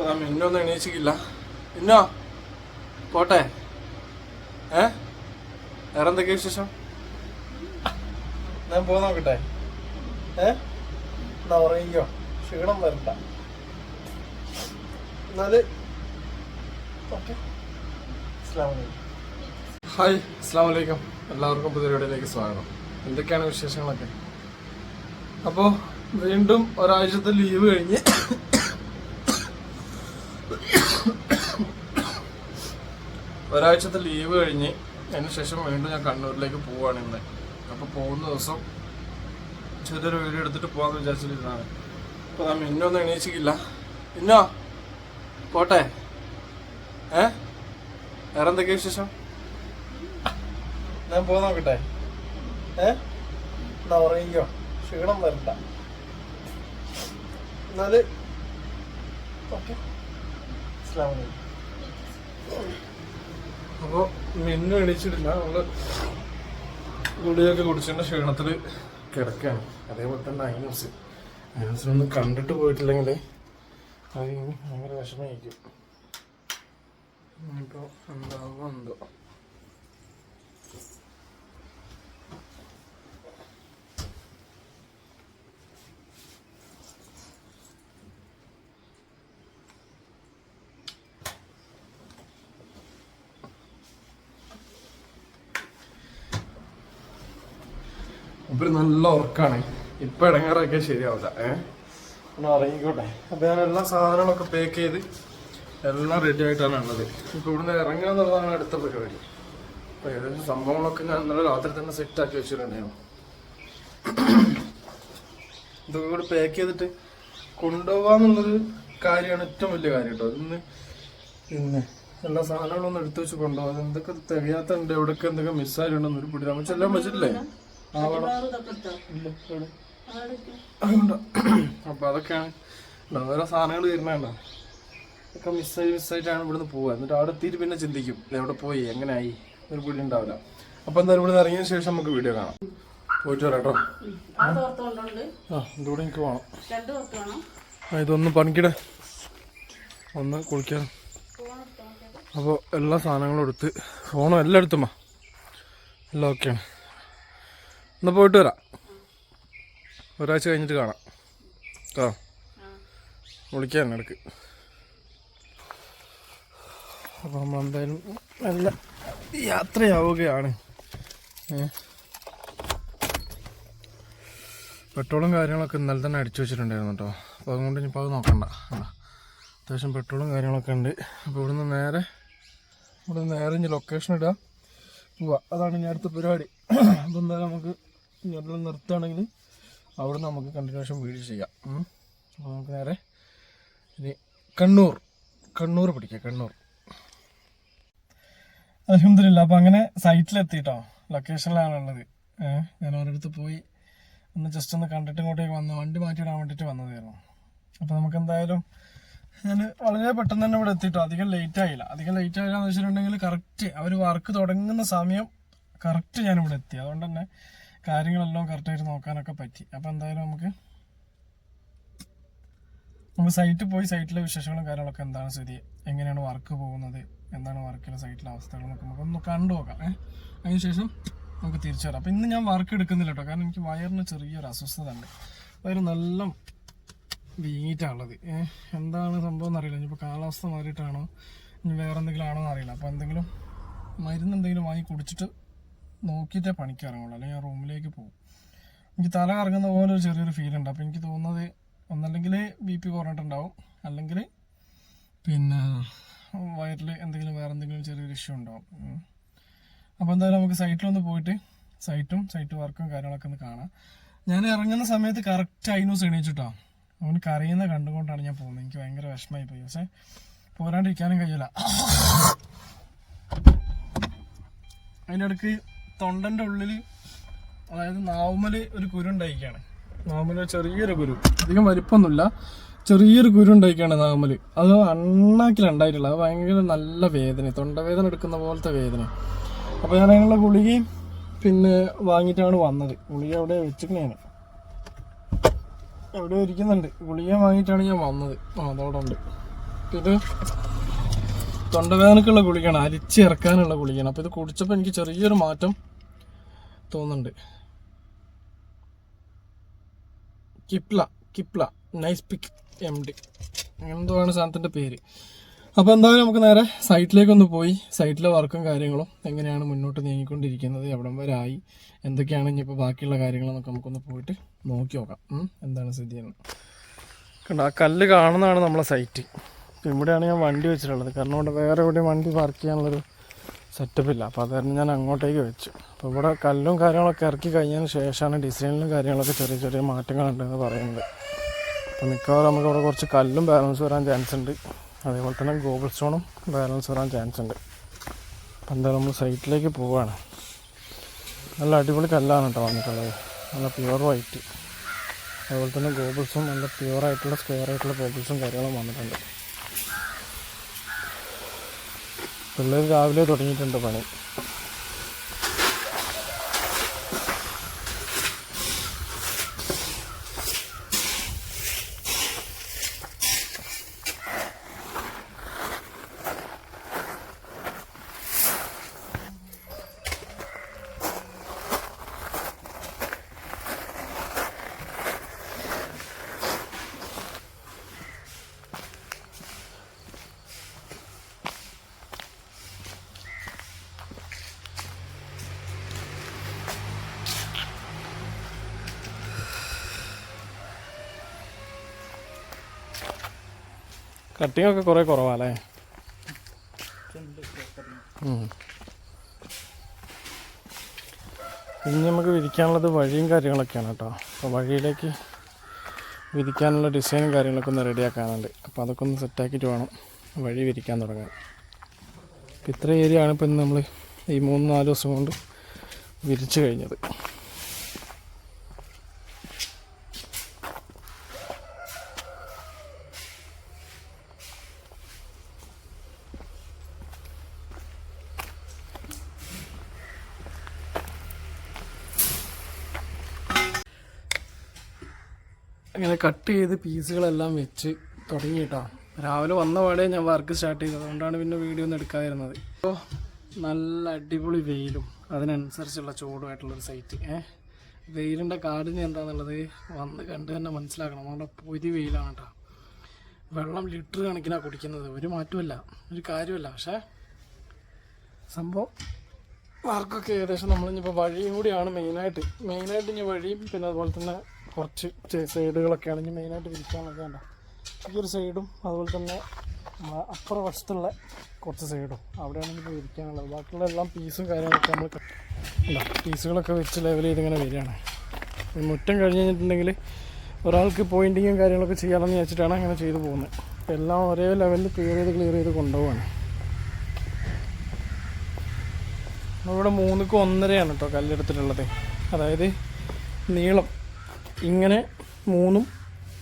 അപ്പൊ നമ്മ ഇന്നൊന്നും എണീച്ചിക്കില്ല. ഇന്നോ? പോട്ടെ. ഏ? വേറെ എന്തൊക്കെയാ വിശേഷം? ഞാൻ പോ നോക്കട്ടെ. ഏ? എന്നാ ഉറങ്ങിക്കോ. ക്ഷീണം വരണ്ട. എന്നാൽ ഹായ് അസ്സാം വലൈക്കും എല്ലാവർക്കും പുതിയ വീഡിയോയിലേക്ക് സ്വാഗതം. എന്തൊക്കെയാണ് വിശേഷങ്ങളൊക്കെ? അപ്പോൾ വീണ്ടും ഒരാഴ്ചത്തെ ലീവ് കഴിഞ്ഞ് ഒരാഴ്ചത്തെ ലീവ് കഴിഞ്ഞ് അതിന് ശേഷം വീണ്ടും ഞാൻ കണ്ണൂരിലേക്ക് പോവാണ് ഇന്ന്. അപ്പോൾ പോകുന്ന ദിവസം ചെറിയൊരു വീഡിയോ എടുത്തിട്ട് പോകാമെന്ന് വിചാരിച്ചിരുന്നതാണ് അപ്പോൾ ഞാൻ മിന്നൊന്നും എണീച്ചിക്കില്ല. ഇന്നോ പോട്ടെ. ഏ? വേറെ എന്തൊക്കെയാ വിശേഷം? ഞാൻ പോ നോക്കട്ടെ. ഏ? എന്നാ ക്ഷീണം വരണ്ട. എന്നാൽ ഓക്കെ. അപ്പോൾ മിന്നു എണീച്ചിട്ടില്ല. നമ്മൾ ഗുളിയൊക്കെ കുടിച്ചിട്ട് ക്ഷീണത്തിൽ കിടക്കുകയാണ് അതേപോലെ തന്നെ അയിനസ്. അയിനസിനൊന്ന് കണ്ടിട്ട് പോയിട്ടില്ലെങ്കിൽ അത് ഭയങ്കര വിഷമമായിരിക്കും. ഇപ്പോൾ എന്താവോ എന്തോ ഇപ്പൊ നല്ല ഉറക്കാണ്. ഇപ്പൊ ഇടങ്ങാറൊക്കെ ശരിയാവില്ല ഏഹ് ഒന്ന് ഇറങ്ങിക്കോട്ടെ. അപ്പൊ ഞാൻ എല്ലാ സാധനങ്ങളൊക്കെ പാക്ക് ചെയ്ത് എല്ലാം റെഡി ആയിട്ടാണ് ഉള്ളത്. ഇപ്പൊ ഇവിടുന്ന് ഇറങ്ങാന്നുള്ളതാണ് അടുത്ത പരിപാടി. അപ്പൊ ഏകദേശം സംഭവങ്ങളൊക്കെ ഞാൻ ഇന്നലെ രാത്രി തന്നെ സെറ്റ് ആക്കി വെച്ചിട്ടുണ്ടായിരുന്നു. ഇതൊക്കെ കൂടി പാക്ക് ചെയ്തിട്ട് കൊണ്ടുപോകാന്നുള്ളൊരു കാര്യമാണ് ഏറ്റവും വലിയ കാര്യം കേട്ടോ. ഇന്ന് പിന്നെ എല്ലാ സാധനങ്ങളൊന്നും എടുത്തു വെച്ച് കൊണ്ടുപോകാം എന്തൊക്കെ തികയാത്തുണ്ട് എവിടെയൊക്കെ എന്തൊക്കെ മിസ്സായിട്ടുണ്ടെന്ന് ഒരു പിടി നമ്മൾ ചെല്ലാൻ പറ്റില്ലേ? അപ്പൊ അതൊക്കെയാണ്. ഓരോ സാധനങ്ങൾ വരുന്നുണ്ടോ ഒക്കെ മിസ്സായി മിസ്സായിട്ടാണ് ഇവിടുന്ന് പോവുക. എന്നിട്ട് അവിടെ എത്തിയിട്ട് പിന്നെ ചിന്തിക്കും. എവിടെ പോയി? എങ്ങനെയായി ഒരു പിടി ഉണ്ടാവില്ല. അപ്പൊ എന്തായാലും ഇവിടുന്ന് ഇറങ്ങിയ ശേഷം നമുക്ക് വീഡിയോ കാണാം. പോയിട്ട് വരാം കേട്ടോ. ആ ഇതുകൂടെ എനിക്ക് വേണം. ആ ഇതൊന്ന് പണിക്കിടെ. ഒന്ന് കുളിക്കാൻ. അപ്പോൾ എല്ലാ സാധനങ്ങളും എടുത്ത് ഫോണും എല്ലാം എടുത്തുമ്മ. എല്ലാം ഓക്കെയാണ്. എന്നാ പോയിട്ട് വരാം. ഒരാഴ്ച കഴിഞ്ഞിട്ട് കാണാം. കേട്ടോ? വിളിക്കാൻ ഇടയ്ക്ക് അപ്പോൾ നമ്മളെന്തായാലും നല്ല യാത്രയാവുകയാണ്. പെട്രോളും കാര്യങ്ങളൊക്കെ ഇന്നലെ തന്നെ അടിച്ചു വെച്ചിട്ടുണ്ടായിരുന്നു കേട്ടോ. അപ്പോൾ അതുകൊണ്ട് ഇനിയിപ്പോൾ അത് നോക്കണ്ട. കണ്ടോ? അത്യാവശ്യം പെട്രോളും കാര്യങ്ങളൊക്കെ ഉണ്ട്. അപ്പോൾ ഇവിടുന്ന് നേരെ ഇവിടെ നേരെ ഇനി ലൊക്കേഷൻ ഇടുക പോവാ അതാണ് ഇനി അടുത്ത പരിപാടി. അപ്പോൾ എന്തായാലും നമുക്ക് ഇനി എല്ലാം നിർത്തുകയാണെങ്കിൽ അവിടെ നമുക്ക് കണ്ടിന്യൂഷൻ വീഡിയോ ചെയ്യാം. അപ്പോൾ നമുക്ക് നേരെ ഇനി കണ്ണൂർ കണ്ണൂർ പിടിക്കാം കണ്ണൂർ. അലഹമില്ല അപ്പം അങ്ങനെ സൈറ്റിലെത്തിയിട്ടോ ലൊക്കേഷനിലാണ് ഉള്ളത്. ഞാൻ ഓരോരുത്തർ പോയി ഒന്ന് ജസ്റ്റ് ഒന്ന് കണ്ടിട്ട് ഇങ്ങോട്ടേക്ക് വന്നു. വണ്ടി മാറ്റിയിടാൻ വേണ്ടിയിട്ട് വന്നതായിരുന്നു അപ്പോൾ നമുക്ക് എന്തായാലും ഞാൻ വളരെ പെട്ടെന്ന് തന്നെ ഇവിടെ എത്തിയിട്ടോ അധികം ലേറ്റ് ആയില്ല. അധികം ലേറ്റ് ആയില്ല എന്ന് വെച്ചിട്ടുണ്ടെങ്കിൽ കറക്റ്റ് അവർ വർക്ക് തുടങ്ങുന്ന സമയം കറക്റ്റ് ഞാൻ ഇവിടെ എത്തി. അതുകൊണ്ട് തന്നെ കാര്യങ്ങളെല്ലാം കറക്റ്റായിട്ട് നോക്കാനൊക്കെ പറ്റി. അപ്പോൾ എന്തായാലും നമുക്ക് നമുക്ക് സൈറ്റിൽ പോയി സൈറ്റിലെ വിശേഷങ്ങളും കാര്യങ്ങളൊക്കെ എന്താണ് സ്ഥിതി? എങ്ങനെയാണ് വർക്ക് പോകുന്നത്? എന്താണ് വർക്കിലെ സൈറ്റിലെ അവസ്ഥകൾ എന്നൊക്കെ നമുക്ക് ഒന്ന് കണ്ടു നോക്കാം ഏഹ് അതിനുശേഷം നമുക്ക് തിരിച്ചു വരാം. അപ്പം ഇന്ന് ഞാൻ വർക്ക് എടുക്കുന്നില്ല കേട്ടോ. കാരണം എനിക്ക് വയറിന് ചെറിയൊരു അസ്വസ്ഥത ഉണ്ട്. വയറ് നല്ല വീങ്ങിയിട്ടാണുള്ളത് ഏഹ് എന്താണ് സംഭവം എന്നറിയില്ല. ഇനിയിപ്പോൾ കാലാവസ്ഥ മാറിയിട്ടാണോ? ഇനി വേറെ എന്തെങ്കിലും ആണോ എന്നറിയില്ല. അപ്പോൾ എന്തെങ്കിലും മരുന്ന് എന്തെങ്കിലും വാങ്ങി കുടിച്ചിട്ട് നോക്കിയിട്ടേ പണിക്ക് ഇറങ്ങുള്ളൂ അല്ലെങ്കിൽ ഞാൻ റൂമിലേക്ക് പോകും. എനിക്ക് തല കറങ്ങുന്ന പോലെ ഒരു ചെറിയൊരു ഫീൽ ഉണ്ട്. അപ്പോൾ എനിക്ക് തോന്നുന്നത് ഒന്നല്ലെങ്കിൽ ബി പി കുറഞ്ഞിട്ടുണ്ടാവും. അല്ലെങ്കിൽ പിന്നെ വയറിൽ എന്തെങ്കിലും വേറെ എന്തെങ്കിലും ചെറിയൊരു ഇഷ്യൂ ഉണ്ടാവും. അപ്പോൾ എന്തായാലും നമുക്ക് സൈറ്റിലൊന്ന് പോയിട്ട് സൈറ്റും സൈറ്റ് വർക്കും കാര്യങ്ങളൊക്കെ ഒന്ന് കാണാം. ഞാൻ ഇറങ്ങുന്ന സമയത്ത് കറക്റ്റ് അയിനൂസ് എണീച്ചിട്ടോ? അവന് കരയുന്ന കണ്ടുകൊണ്ടാണ് ഞാൻ പോകുന്നത്. എനിക്ക് ഭയങ്കര വിഷമമായി പോയി. പക്ഷേ പോരാണ്ടിരിക്കാനും കഴിയില്ല. അതിനിടയ്ക്ക് തൊണ്ടന്റെ ഉള്ളിൽ അതായത് നാവുമൽ ഒരു കുരു ഉണ്ടായിക്കാണ് നാവുമ്മൽ ചെറിയൊരു കുരു. അധികം വലിപ്പമൊന്നുമില്ല. ചെറിയൊരു കുരു ഉണ്ടായിക്കാണ് നാവുമ്മൽ. അത് അണ്ണാക്കിലുണ്ടായിട്ടില്ല അത് ഭയങ്കര നല്ല വേദന തൊണ്ടവേദന എടുക്കുന്ന പോലത്തെ വേദന അപ്പോൾ ഞാൻ അതിനുള്ള ഗുളികയും പിന്നെ വാങ്ങിയിട്ടാണ് വന്നത്. ഗുളിക അവിടെ വെച്ചിക്കണേ ഞാൻ എവിടെ ഇരിക്കുന്നുണ്ട്. ഗുളിക വാങ്ങിയിട്ടാണ് ഞാൻ വന്നത്. ആ അതവിടെ ഉണ്ട് ഇത് തൊണ്ടവേദനക്കുള്ള ഗുളികയാണ്. അരിച്ചിറക്കാനുള്ള ഗുളികയാണ്. അപ്പോൾ ഇത് കുടിച്ചപ്പോൾ എനിക്ക് ചെറിയൊരു മാറ്റം തോന്നുന്നുണ്ട്. കിപ്ല കിപ്ല നൈസ് പിക് എം ഡി എന്തോയാണ് സാധനത്തിന്റെ പേര്? അപ്പോൾ എന്തായാലും നമുക്ക് നേരെ സൈറ്റിലേക്കൊന്ന് പോയി. സൈറ്റിലെ വർക്കും കാര്യങ്ങളും എങ്ങനെയാണ് മുന്നോട്ട് നീങ്ങിക്കൊണ്ടിരിക്കുന്നത് എവിടം വരെ ആയി എന്തൊക്കെയാണ് ഇനിയിപ്പോൾ ബാക്കിയുള്ള കാര്യങ്ങളെന്നൊക്കെ നമുക്കൊന്ന് പോയിട്ട് നോക്കി നോക്കാം. എന്താണ് സ്ഥിതി എന്ന്. കണ്ട ആ കല്ല് കാണുന്നതാണ് നമ്മളെ സൈറ്റ്. ഇവിടെയാണ് ഞാൻ വണ്ടി വെച്ചിട്ടുള്ളത്. കാരണം ഇവിടെ വേറെ എവിടെയും വണ്ടി പാർക്ക് ചെയ്യാനുള്ളൊരു സെറ്റപ്പ് ഇല്ല അപ്പോൾ അത് ഞാൻ അങ്ങോട്ടേക്ക് വെച്ചു. അപ്പോൾ ഇവിടെ കല്ലും കാര്യങ്ങളൊക്കെ ഇറക്കി കഴിഞ്ഞതിന് ശേഷമാണ് ഡിസൈനിലും കാര്യങ്ങളൊക്കെ ചെറിയ ചെറിയ മാറ്റങ്ങളുണ്ടെന്ന് പറയുന്നത്. അപ്പോൾ മിക്കവാറും നമുക്ക് ഇവിടെ കുറച്ച് കല്ലും ബാലൻസ് വരാൻ ചാൻസ് ഉണ്ട്. അതേപോലെ തന്നെ ഗോബിൾ സ്റ്റോണും ബാലൻസ് വരാൻ ചാൻസ് ഉണ്ട്. അപ്പോൾ എന്തായാലും നമ്മൾ സൈറ്റിലേക്ക് പോവുകയാണ് നല്ല അടിപൊളി കല്ലാണ് കേട്ടോ വന്നിട്ടുള്ളത്. നല്ല പ്യുവർ വൈറ്റ് അതുപോലെ തന്നെ ഗോബിൾസും നല്ല പ്യുവർ ആയിട്ടുള്ള സ്ക്വയർ ആയിട്ടുള്ള ഗോബിൾസും കാര്യങ്ങളും വന്നിട്ടുണ്ട്. പിള്ളേർ രാവിലെ തുടങ്ങിയിട്ടുണ്ട് പണി. കട്ടിങ് ഒക്കെ കുറേ കുറവാല്ലേ. ഇനി നമുക്ക് വിരിക്കാനുള്ളത് വഴിയും കാര്യങ്ങളൊക്കെയാണ് കേട്ടോ. അപ്പോൾ വഴിയിലേക്ക് വിരിക്കാനുള്ള ഡിസൈനും കാര്യങ്ങളൊക്കെ ഒന്ന് റെഡിയാക്കാനുണ്ട് അപ്പോൾ അതൊക്കെ ഒന്ന് സെറ്റാക്കിയിട്ട് വേണം വഴി വിരിക്കാൻ തുടങ്ങാൻ. അപ്പോൾ ഇത്ര ഏരിയ ആണ് ഇപ്പം നമ്മൾ ഈ മൂന്ന് നാല് ദിവസം കൊണ്ട് വിരിച്ചു കഴിഞ്ഞത്. അങ്ങനെ കട്ട് ചെയ്ത് പീസുകളെല്ലാം വെച്ച് തുടങ്ങി കേട്ടോ രാവിലെ വന്ന പാടെ ഞാൻ വർക്ക് സ്റ്റാർട്ട് ചെയ്തത്. അതുകൊണ്ടാണ് പിന്നെ വീഡിയോ ഒന്നും എടുക്കാതിരുന്നത്. ഇപ്പോൾ നല്ല അടിപൊളി വെയിലും അതിനനുസരിച്ചുള്ള ചൂടുമായിട്ടുള്ളൊരു സൈറ്റ് ഏഹ് വെയിലിന്റെ കാഠിന്യം എന്താണെന്നുള്ളത് വന്ന് കണ്ട് തന്നെ മനസ്സിലാക്കണം. നമ്മുടെ പൊരി വെയിലാണ് കേട്ടോ വെള്ളം ലിറ്റർ കണക്കിനാണ് കുടിക്കുന്നത്. ഒരു മാറ്റമല്ല ഒരു കാര്യമല്ല പക്ഷേ സംഭവം വർക്കൊക്കെ ഏകദേശം നമ്മളിനിപ്പോൾ വഴിയും കൂടിയാണ് മെയിനായിട്ട് മെയിനായിട്ട് ഇനി വഴിയും പിന്നെ അതുപോലെ തന്നെ കുറച്ച് സൈഡുകളൊക്കെയാണ് ഇനി മെയിനായിട്ട് വിരിക്കാനൊക്കെ വേണ്ട ഈ ഒരു സൈഡും അതുപോലെ തന്നെ അപ്പുറ വശത്തുള്ള കുറച്ച് സൈഡും അവിടെയാണ് ഇപ്പോൾ വിരിക്കാനുള്ളത്. ബാക്കിയുള്ള എല്ലാം പീസും കാര്യങ്ങളൊക്കെ നമ്മൾ ഉണ്ടോ പീസുകളൊക്കെ വെച്ച് ലെവൽ ചെയ്തിങ്ങനെ വരികയാണ്. ഈ മുറ്റം കഴിഞ്ഞ് കഴിഞ്ഞിട്ടുണ്ടെങ്കിൽ ഒരാൾക്ക് പോയിന്റിങ്ങും കാര്യങ്ങളൊക്കെ ചെയ്യാമെന്ന് വെച്ചിട്ടാണ് അങ്ങനെ ചെയ്തു പോകുന്നത്. അപ്പോൾ എല്ലാം ഒരേ ലെവലിൽ ക്ലിയർ ചെയ്ത് ക്ലിയർ ചെയ്ത് കൊണ്ടുപോവാണ്. നമ്മളിവിടെ മൂന്നുക്ക് ഒന്നരയാണ് കേട്ടോ കല്ലെടുത്തിട്ടുള്ളത്. അതായത് നീളം. ഇങ്ങനെ മൂന്നും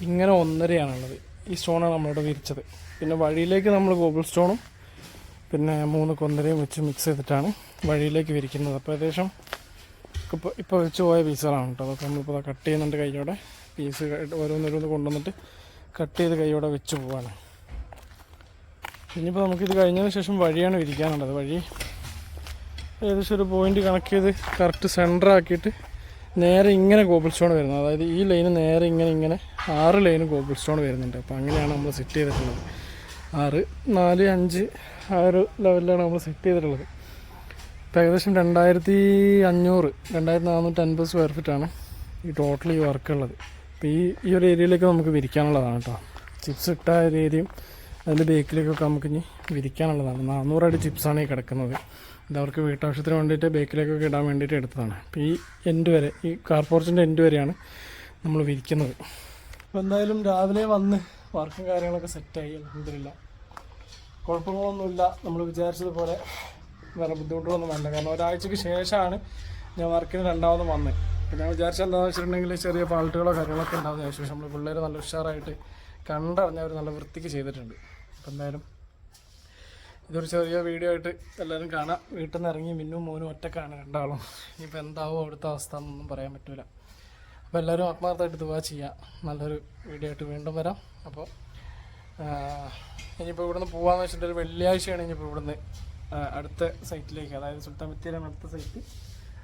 ഇങ്ങനെ ഒന്നരയാണുള്ളത്. ഈ സ്റ്റോണാണ് നമ്മളിവിടെ വിരിച്ചത്. പിന്നെ വഴിയിലേക്ക് നമ്മൾ ഗോബിൾ സ്റ്റോണും പിന്നെ മൂന്ന് കൊന്നരയും വെച്ച് മിക്സ് ചെയ്തിട്ടാണ് വഴിയിലേക്ക് വിരിക്കുന്നത്. അപ്പോൾ ഏകദേശം ഇപ്പോൾ ഇപ്പോൾ വെച്ച് പോയ പീസുകളാണ് കേട്ടോ. അതൊക്കെ നമ്മളിപ്പോൾ കട്ട് ചെയ്യുന്നുണ്ട് കൈയോടെ പീസ് ഓരോന്നോരോന്ന് കൊണ്ടുവന്നിട്ട് കട്ട് ചെയ്ത് കൈയോടെ വെച്ച് പോവാണ്. ഇനിയിപ്പോൾ നമുക്കിത് കഴിഞ്ഞതിന് ശേഷം വഴിയാണ് വിരിക്കാനുള്ളത്. വഴി ഏകദേശം ഒരു പോയിന്റ് കണക്ട് ചെയ്ത് കറക്റ്റ് സെന്റർ ആക്കിയിട്ട് നേരെ ഇങ്ങനെ ഗോബിൾ സ്റ്റോൺ വരുന്നത്. അതായത് ഈ ലൈന് നേരെ ഇങ്ങനെ ഇങ്ങനെ ആറ് ലൈന് ഗോബിൾ സ്റ്റോൺ വരുന്നുണ്ട്. അപ്പോൾ അങ്ങനെയാണ് നമ്മൾ സെറ്റ് ചെയ്തിട്ടുള്ളത്. ആറ് നാല് അഞ്ച് ആ ഒരു ലെവലിലാണ് നമ്മൾ സെറ്റ് ചെയ്തിട്ടുള്ളത്. ഇപ്പോൾ ഏകദേശം രണ്ടായിരത്തി അഞ്ഞൂറ് രണ്ടായിരത്തി നാനൂറ്റി അൻപത് സ്ക്വയർ ഫീറ്റാണ് ഈ ടോട്ടൽ ഈ വർക്ക് ഉള്ളത്. അപ്പോൾ ഈ ഈ ഒരു ഏരിയയിലേക്ക് നമുക്ക് വിരിക്കാനുള്ളതാണ് കേട്ടോ ചിപ്സ് ഇട്ട ഒരു ഏരിയയും അതിന്റെ ബേക്കിലേക്കൊക്കെ നമുക്ക് ഇനി വിരിക്കാനുള്ളതാണ് നാനൂറടി ചിപ്സാണ് ഈ കിടക്കുന്നത്. ഇത് അവർക്ക് വീട്ടാവശ്യത്തിന് വേണ്ടിയിട്ട് ബേക്കിലേക്കൊക്കെ ഇടാൻ വേണ്ടിയിട്ട് എടുത്തതാണ്. അപ്പോൾ ഈ എൻഡ് വരെ ഈ കാർപോർച്ചിന്റെ എൻഡ് വരെയാണ് നമ്മൾ വിരിക്കുന്നത്. അപ്പോൾ എന്തായാലും രാവിലെ വന്ന് വർക്കും കാര്യങ്ങളൊക്കെ സെറ്റായി അലഹമില്ല കുഴപ്പങ്ങളൊന്നുമില്ല. നമ്മൾ വിചാരിച്ചതുപോലെ വേറെ ബുദ്ധിമുട്ടുകളൊന്നും വേണ്ട കാരണം ഒരാഴ്ചക്ക് ശേഷമാണ് ഞാൻ വർക്കിന് രണ്ടാമത് വന്നത്. അപ്പോൾ ഞാൻ വിചാരിച്ചത് എന്താണെന്ന് വെച്ചിട്ടുണ്ടെങ്കിൽ ചെറിയ ഫാൾട്ടുകളോ കാര്യങ്ങളൊക്കെ ഉണ്ടാകുന്ന ശേഷം നമ്മൾ പിള്ളേർ നല്ല ഉഷാറായിട്ട് കണ്ടറിഞ്ഞ അവർ നല്ല വൃത്തിക്ക് ചെയ്തിട്ടുണ്ട്. അപ്പോൾ എന്തായാലും ഇതൊരു ചെറിയ വീഡിയോ ആയിട്ട് എല്ലാവരും കാണാം. വീട്ടിൽ നിന്ന് ഇറങ്ങി മിന്നും മോനും ഒറ്റക്കാണ് രണ്ടാളും. ഇനിയിപ്പോൾ എന്താവും അവിടുത്തെ അവസ്ഥ എന്നൊന്നും പറയാൻ പറ്റില്ല അപ്പോൾ എല്ലാവരും ആത്മാർത്ഥമായിട്ട് ദുവാ ചെയ്യുക നല്ലൊരു വീഡിയോ ആയിട്ട് വീണ്ടും വരാം. അപ്പോൾ ഇനിയിപ്പോൾ ഇവിടുന്ന് പോകാമെന്ന് വെച്ചിട്ട് ഒരു വെള്ളിയാഴ്ചയാണ് ഇനിയിപ്പോൾ ഇവിടുന്ന് അടുത്ത സൈറ്റിലേക്ക് അതായത് സുൽത്താൻ ബത്തേരിയാണ് അടുത്ത സൈറ്റ്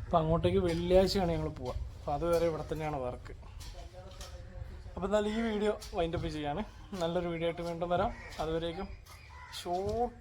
അപ്പോൾ അങ്ങോട്ടേക്ക് വെള്ളിയാഴ്ചയാണ് ഞങ്ങൾ പോവുക അപ്പോൾ അതുവരെ ഇവിടെ തന്നെയാണ് വർക്ക് അപ്പോൾ എന്തായാലും ഈ വീഡിയോ വൈൻഡപ്പ് ചെയ്യാണ് നല്ലൊരു വീഡിയോ ആയിട്ട് വീണ്ടും വരാം. അതുവരേക്കും ഷോർട്ട്